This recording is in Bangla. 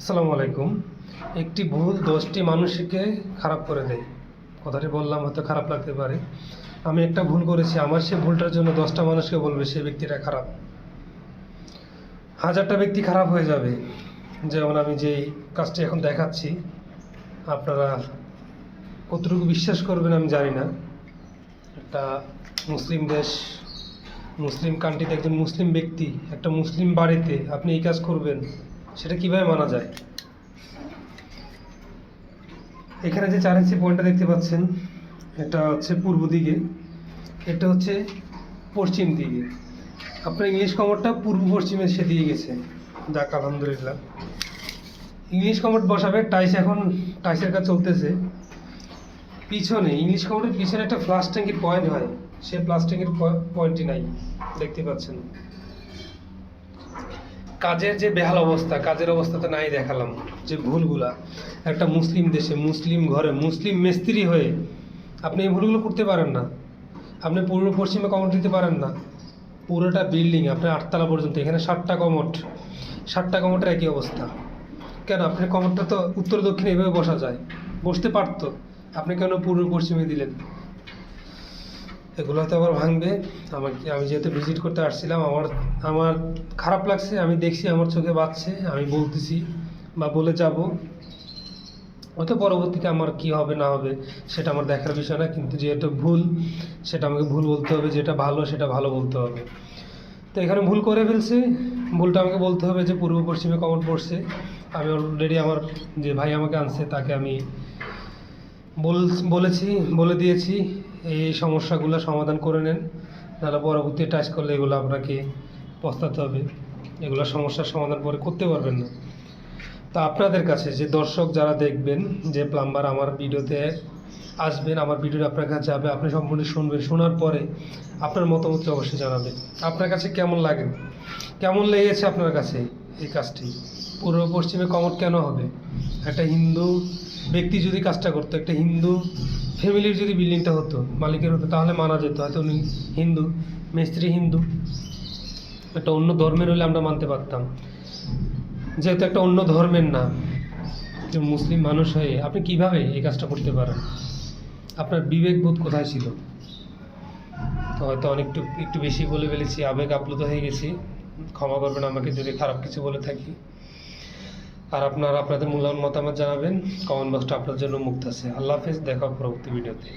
আসসালামু আলাইকুম। একটি ভুল দশটি মানুষকে খারাপ করে দেয়। কথাটি বললাম, হয়তো খারাপ লাগতে পারে। আমি একটা ভুল করেছি, আমার সেই ভুলটার জন্য দশটা মানুষকে বলবে সেই ব্যক্তিটা খারাপ। হাজারটা ব্যক্তি খারাপ হয়ে যাবে। যেমন আমি যেই কাজটি এখন দেখাচ্ছি, আপনারা কতটুকু বিশ্বাস করবেন আমি জানি না। একটা মুসলিম দেশ, মুসলিম কান্ট্রিতে একজন মুসলিম ব্যক্তি, একটা মুসলিম বাড়িতে আপনি এই কাজ করবেন। সেটা কীভাবে মানা যায়? এখানে যে চার ইঞ্চি পয়েন্টটা দেখতে পাচ্ছেন, এটা হচ্ছে পূর্ব দিকে, এটা হচ্ছে পশ্চিম দিকে। আপনার ইংলিশ কমরটা পূর্ব পশ্চিমে সে দিয়ে গেছে। যাক, আলহামদুলিল্লাহ। ইংলিশ কমর বসাবে টাইস এখন টাইসের কাজ চলতেছে। পিছনে, ইংলিশ কমরের পিছনে একটা ফ্লাশ ট্যাঙ্কির পয়েন্ট হয়। সে ফ্লাশ ট্যাঙ্কির পয়েন্টই নাই, দেখতে পাচ্ছেন। কাজের যে বেহাল অবস্থা, কাজের অবস্থাতে নাই দেখালাম। যে ভুলগুলা। একটা মুসলিম দেশে, মুসলিম ঘরে, মুসলিম মিস্ত্রি হয়ে আপনি এই ভুলগুলো করতে পারেন না। আপনি পূর্ব পশ্চিমে কমট দিতে পারেন না। পুরোটা বিল্ডিং আপনার আটতলা পর্যন্ত, এখানে ষাটটা কমট ষাটটা কমটের একই অবস্থা। কেন? আপনার কমটটা তো উত্তর দক্ষিণে এভাবে বসা যায়। বসতে পারতো। আপনি কেন পূর্ব পশ্চিমে দিলেন? এগুলো হয়তো আবার ভাঙবে। আমাকে, আমি যেহেতু ভিজিট করতে আসছিলাম, আমার আমার খারাপ লাগছে, আমি দেখছি, আমার চোখে বাজছে আমি বলতেছি বা বলে যাব। হয়তো পরবর্তীতে আমার কি হবে, না হবে, সেটা আমার দেখার বিষয় না, কিন্তু যেহেতু ভুল, সেটা আমাকে ভুল বলতে হবে, যেটা ভালো, সেটা ভালো বলতে হবে। তো এখানে ভুল করে ফেলছি। ভুলটা আমাকে বলতে হবে যে পূর্ব পশ্চিমে কমন পড়ছে। আমি অলরেডি আমার যে ভাই আমাকে আনছে, তাকে আমি বলেছি, বলে দিয়েছি, এই সমস্যাগুলো সমাধান করে নেন। নাহলে পরবর্তী টাচ করলে এগুলো আপনাকে পস্তাতে হবে। এগুলো সমস্যার সমাধান পরে করতে পারবেন না। তা আপনাদের কাছে, যে দর্শক যারা দেখবেন, যে প্লাম্বার আমার ভিডিওতে আসবেন, আমার ভিডিওটা আপনার কাছে যাবে, আপনি সম্পূর্ণ শুনবেন, শোনার পরে আপনার মতামত অবশ্যই জানাবেন। আপনার কাছে কেমন লাগে? কেমন লেগেছে আপনার কাছে এই কাজটি? পূর্ব পশ্চিমে কমট কেন হবে? একটা হিন্দু ব্যক্তি যদি কাজটা করতো, একটা হিন্দু ফ্যামিলির যদি বিল্ডিংটা হতো, মালিকের হতো, তাহলে মানা যেত। হয়তো উনি হিন্দু, মিস্ত্রি হিন্দু, একটা অন্য ধর্মের হলে আমরা মানতে পারতাম। যেহেতু একটা অন্য ধর্মের না মুসলিম মানুষ হয়ে আপনি কীভাবে এই কাজটা করতে পারেন? আপনার বিবেকবোধ কোথায় ছিল? তো হয়তো অনেকটু একটু বেশি বলে ফেলেছি, আবেগ আপ্লুত হয়ে গেছি। ক্ষমা করবেন, আমাকে যদি খারাপ কিছু বলে থাকি। আর আপনারা আপনাদের মূল্যবান মতামত জানাবেন। কমেন্ট বক্সটা আপনার জন্য মুক্ত আছে। আল্লাহ হাফেজ, দেখা পরবর্তী ভিডিওতে।